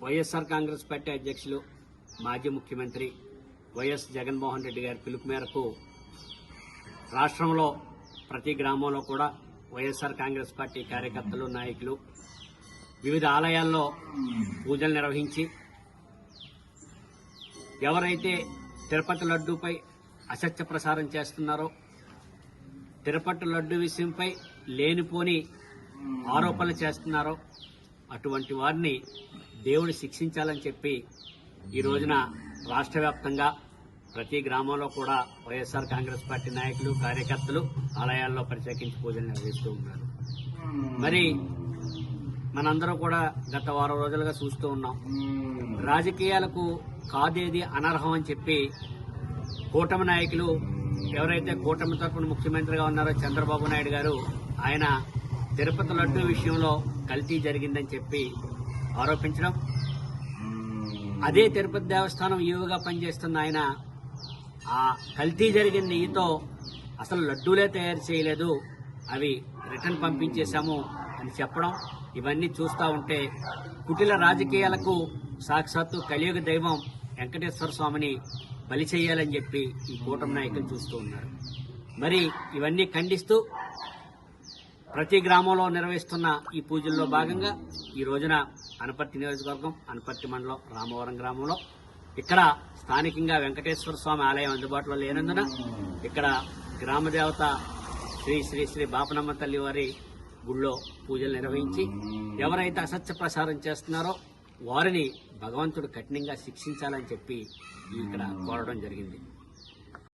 YSR Congress party అధ్యక్షులు మాజీ ముఖ్యమంత్రి వైఎస్ జగన్మోహన్ రెడ్డి గారి పిలుపు మేరకు రాష్ట్రంలో ప్రతి గ్రామంలో కూడా వైఎస్ఆర్ కాంగ్రెస్ పార్టీ కార్యకర్తలు నాయకులు వివిధ ఆలయాల్లో పూజలు నిర్వహించి ఎవరైతే తిరుపతి లడ్డూపై అసత్య ప్రసారం చేస్తున్నారో తిరుపతి లడ్డు విషయంపై లేనిపోని ఆరోపణలు చేస్తున్నారో అటువంటి వారిని దేవుడు శిక్షించాలని చెప్పి ఈ రోజున రాష్ట్ర వ్యాప్తంగా ప్రతి గ్రామంలో కూడా వైఎస్ఆర్ కాంగ్రెస్ పార్టీ నాయకులు కార్యకర్తలు ఆలయాల్లో ప్రత్యేకించి పూజలు నిర్వహిస్తూ ఉన్నారు. మరి మనందరం కూడా గత వారం రోజులుగా చూస్తూ ఉన్నాం. రాజకీయాలకు కాదేది అనర్హం అని చెప్పి కూటమి నాయకులు ఎవరైతే కూటమి తరఫున ముఖ్యమంత్రిగా ఉన్నారో చంద్రబాబు నాయుడు గారు ఆయన తిరుపతి లడ్డు విషయంలో కల్తీ జరిగిందని చెప్పి ఆరోపించడం. అదే తిరుపతి దేవస్థానం ఈవుగా పనిచేస్తున్న ఆయన ఆ కల్తీ జరిగిన నెయ్యితో అసలు లడ్డూలే తయారు చేయలేదు అవి రిటర్న్ పంపించేశాము అని చెప్పడం. ఇవన్నీ చూస్తూ ఉంటే కుటిల రాజకీయాలకు సాక్షాత్తు కలియుగ దైవం వెంకటేశ్వర స్వామిని బలి చేయాలని చెప్పి ఈ కూటమి నాయకులు చూస్తూ ఉన్నారు. మరి ఇవన్నీ ఖండిస్తూ ప్రతి గ్రామంలో నిర్వహిస్తున్న ఈ పూజల్లో భాగంగా ఈ రోజున అనపర్తి నియోజకవర్గం అనపర్తి మండలం రామవరం గ్రామంలో ఇక్కడ స్థానికంగా వెంకటేశ్వర స్వామి ఆలయం అందుబాటులో లేనందున ఇక్కడ గ్రామదేవత శ్రీ శ్రీ శ్రీ బాపనమ్మ తల్లి వారి గుళ్ళో పూజలు నిర్వహించి ఎవరైతే అసత్య ప్రసారం చేస్తున్నారో వారిని భగవంతుడు కఠినంగా శిక్షించాలని చెప్పి ఇక్కడ కోరడం జరిగింది.